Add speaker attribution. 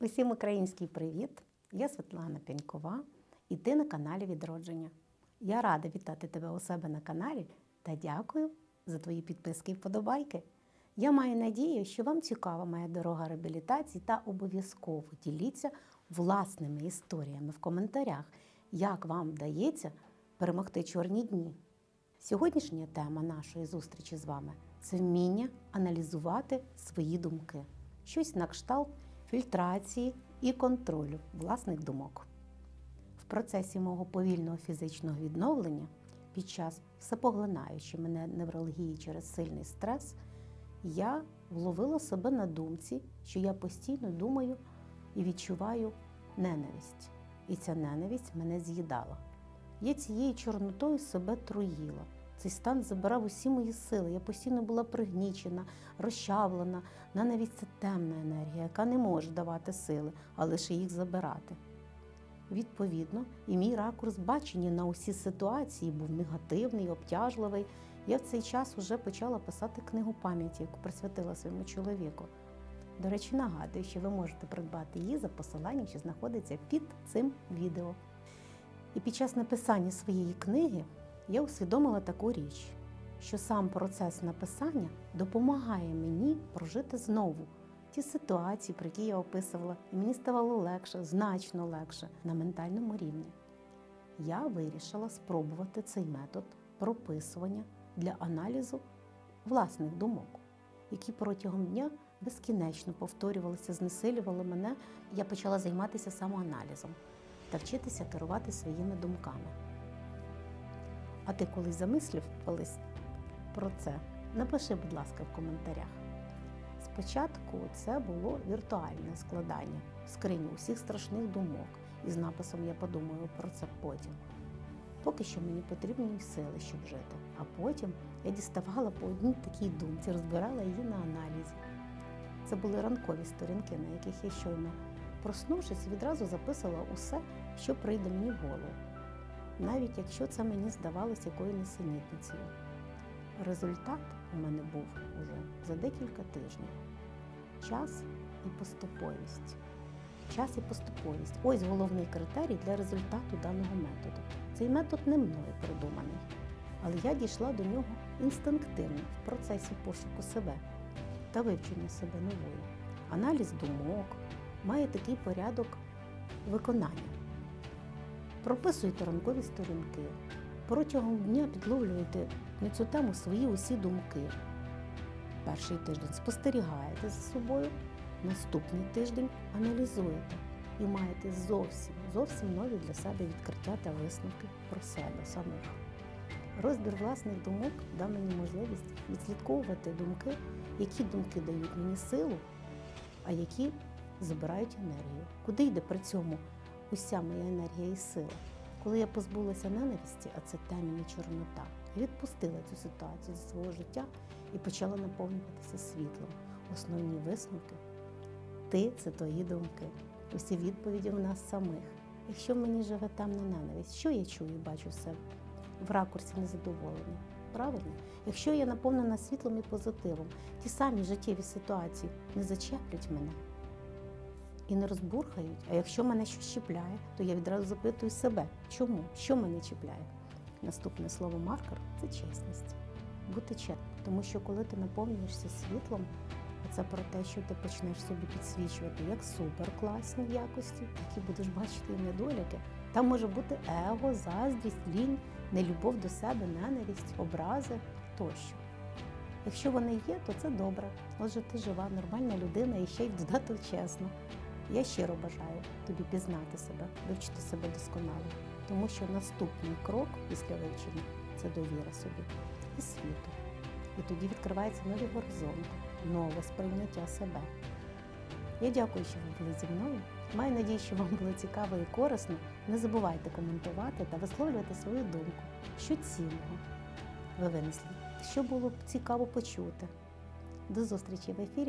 Speaker 1: Усім український привіт! Я Світлана Пянькова і ти на каналі Відродження. Я рада вітати тебе у себе на каналі та дякую за твої підписки і вподобайки. Я маю надію, що вам цікава моя дорога реабілітації та обов'язково діліться власними історіями в коментарях, як вам вдається перемогти чорні дні. Сьогоднішня тема нашої зустрічі з вами це вміння аналізувати свої думки, щось на кшталт фільтрації і контролю власних думок. В процесі мого повільного фізичного відновлення під час всепоглинаючої мене невралгії через сильний стрес, я вловила себе на думці, що я постійно думаю і відчуваю ненависть. І ця ненависть мене з'їдала. Я цією чорнотою себе труїла. Цей стан забирав усі мої сили. Я постійно була пригнічена, розчавлена. Ненависть це темна енергія, яка не може давати сили, а лише їх забирати. Відповідно, і мій ракурс бачення на усі ситуації був негативний, обтяжливий. Я в цей час вже почала писати книгу пам'яті, яку присвятила своєму чоловіку. До речі, нагадую, що ви можете придбати її за посиланням, що знаходиться під цим відео. І під час написання своєї книги я усвідомила таку річ, що сам процес написання допомагає мені прожити знову ті ситуації, про які я описувала, і мені ставало легше, значно легше на ментальному рівні. Я вирішила спробувати цей метод прописування для аналізу власних думок, які протягом дня безкінечно повторювалися, знесилювали мене. Я почала займатися самоаналізом та вчитися керувати своїми думками. А ти колись замислювались про це? Напиши, будь ласка, в коментарях. Спочатку це було віртуальне складання скриню усіх страшних думок із написом Я подумаю про це потім. Поки що мені потрібні сили, щоб жити. А потім я діставала по одній такій думці, розбирала її на аналізі. Це були ранкові сторінки, на яких я щойно, проснувшись, відразу записувала усе, що прийде мені в голову, навіть якщо це мені здавалося якою несенітницею. Результат у мене був уже за декілька тижнів. Час і поступовість. Час і поступовість ось головний критерій для результату даного методу. Цей метод не мною придуманий, але я дійшла до нього інстинктивно в процесі пошуку себе та вивчення себе нової. Аналіз думок має такий порядок виконання. Прописуйте ранкові сторінки. Протягом дня підловлюєте на цю тему свої усі думки. Перший тиждень спостерігаєте за собою, наступний тиждень аналізуєте і маєте зовсім зовсім нові для себе відкриття та висновки про себе самих. Розбір власних думок дав мені можливість відслідковувати думки, які думки дають мені силу, а які забирають енергію. Куди йде при цьому уся моя енергія і сила? Коли я позбулася ненависті, а це темінь і чорнота, я відпустила цю ситуацію зі свого життя і почала наповнюватися світлом. Основні висновки ти це твої думки. Усі відповіді в нас самих. Якщо мені живе темна ненависть, що я чую і бачу себе? В ракурсі незадоволення. Правильно? Якщо я наповнена світлом і позитивом, ті самі життєві ситуації не зачеплять мене і не розбурхають. А якщо мене щось чіпляє, то я відразу запитую себе, чому, що мене чіпляє. Наступне слово маркер це чесність. Бути чесним. Тому що коли ти наповнюєшся світлом, це про те, що ти почнеш собі підсвічувати як суперкласні якості, які будеш бачити і недоліки. Там може бути его, заздрість, лінь, нелюбов до себе, ненависть, образи тощо. Якщо вони є, то це добре. Отже, ти жива, нормальна людина і ще й додаток чесно. Я щиро бажаю тобі пізнати себе, вивчити себе досконало, тому що наступний крок після вивчення це довіра собі і світу. І тоді відкриваються нові горизонти, нове сприйняття себе. Я дякую, що ви були зі мною. Маю надію, що вам було цікаво і корисно. Не забувайте коментувати та висловлювати свою думку, що цінного ви винесли, що було б цікаво почути. До зустрічі в ефірі